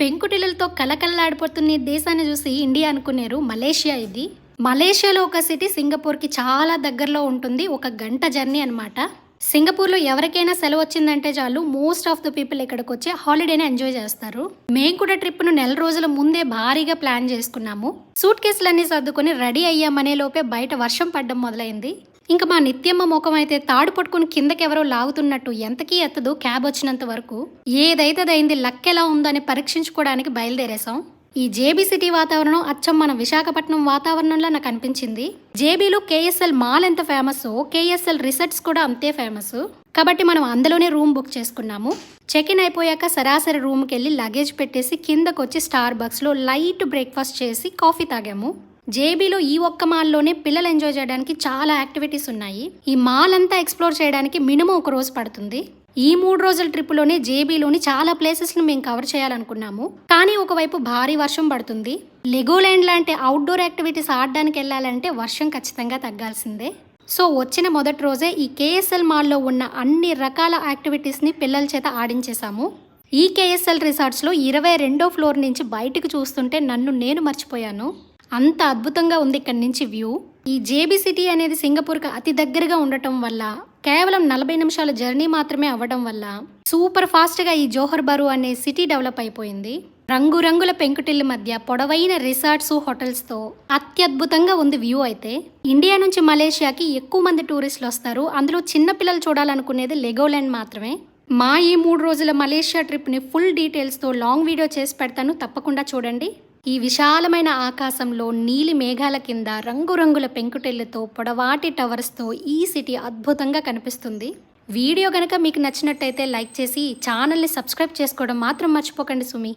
పెంకుటిలతో కలకలలాడిపోతున్న దేశాన్ని చూసి India అనుకునేరు Malaysia ఇది. మలేషియాలో ఒక సిటీ సింగపూర్కి చాలా దగ్గరలో ఉంటుంది. ఒక గంట జర్నీ అనమాట సింగపూర్లో ఎవరికైనా సెలవు వచ్చిందంటే చాలు. మోస్ట్ ఆఫ్ ద పీపుల్ ఇక్కడికి వచ్చి హాలిడేని ఎంజాయ్ చేస్తారు. మేము కూడా ట్రిప్ను నెల రోజుల ముందే భారీగా ప్లాన్ చేసుకున్నాము. సూట్ కేసులన్నీ సర్దుకొని రెడీ అయ్యామనే లోపే బయట వర్షం పడ్డం మొదలైంది. ఇంకా మా నిత్యమ్మ ముఖం అయితే తాడు పట్టుకుని కిందకి ఎవరో లాగుతున్నట్టు ఎంతకీ ఎత్తదు క్యాబ్ వచ్చినంత వరకు. ఏదైతే అయింది లక్ ఎలా ఉందని పరీక్షించుకోవడానికి బయలుదేరేసాం ఈ జేబీ సిటీ వాతావరణం అచ్చం మన విశాఖపట్నం వాతావరణంలో నాకు అనిపించింది. జేబీలో కేఎస్ఎల్ మాల్ ఎంత ఫేమస్? కేఎస్ఎల్ రిసార్ట్స్ కూడా అంతే ఫేమస్. కాబట్టి మనం అందులోనే రూమ్ బుక్ చేసుకున్నాము. చెక్ ఇన్ అయిపోయాక సరాసరి రూమ్కి వెళ్ళి లగేజ్ పెట్టేసి కిందకొచ్చి స్టార్ బక్స్లో లైట్ బ్రేక్ఫాస్ట్ చేసి కాఫీ తాగాము. జేబీలో ఈ ఒక్క మాల్లోనే పిల్లలు ఎంజాయ్ చేయడానికి చాలా యాక్టివిటీస్ ఉన్నాయి. ఈ మాల్ అంతా ఎక్స్ప్లోర్ చేయడానికి మినిమం ఒక రోజు పడుతుంది. ఈ మూడు రోజుల ట్రిప్లోనే జేబీలోని చాలా ప్లేసెస్ను మేము కవర్ చేయాలనుకున్నాము. కానీ ఒకవైపు భారీ వర్షం పడుతుంది. లెగోల్యాండ్ లాంటి అవుట్డోర్ యాక్టివిటీస్ ఆడడానికి వెళ్ళాలంటే వర్షం ఖచ్చితంగా తగ్గాల్సిందే. సో వచ్చిన మొదటి రోజే ఈ కేఎస్ఎల్ మాల్లో ఉన్న అన్ని రకాల యాక్టివిటీస్ని పిల్లల చేత ఆడించేశాము. ఈ కేఎస్ఎల్ రిసార్ట్స్లో ఇరవై రెండో ఫ్లోర్ నుంచి బయటకు చూస్తుంటే నన్ను నేను మర్చిపోయాను. అంత అద్భుతంగా ఉంది ఇక్కడి నుంచి వ్యూ. ఈ జేబీ సిటీ అనేది సింగపూర్కి అతి దగ్గరగా ఉండటం వల్ల కేవలం నలభై నిమిషాల జర్నీ మాత్రమే అవ్వడం వల్ల సూపర్ ఫాస్ట్గా ఈ జోహర్ బరు అనే సిటీ డెవలప్ అయిపోయింది. రంగురంగుల పెంకుటిల్లి మధ్య పొడవైన రిసార్ట్స్ హోటల్స్తో అత్యద్భుతంగా ఉంది వ్యూ అయితే. ఇండియా నుంచి మలేషియాకి ఎక్కువ మంది టూరిస్టులు వస్తారు. అందులో చిన్నపిల్లలు చూడాలనుకునేది లెగోల్యాండ్ మాత్రమే. మా ఈ మూడు రోజుల మలేషియా ట్రిప్ని ఫుల్ డీటెయిల్స్తో లాంగ్ వీడియో చేసి పెడతాను. తప్పకుండా చూడండి. ఈ విశాలమైన ఆకాశంలో నీలి మేఘాల కింద రంగురంగుల పెంకుటెళ్ళతో పొడవాటి టవర్స్తో ఈ సిటీ అద్భుతంగా కనిపిస్తుంది. వీడియో గనక మీకు నచ్చినట్టయితే లైక్ చేసి ఛానల్ని సబ్స్క్రైబ్ చేసుకోవడం మాత్రం మర్చిపోకండి సుమి.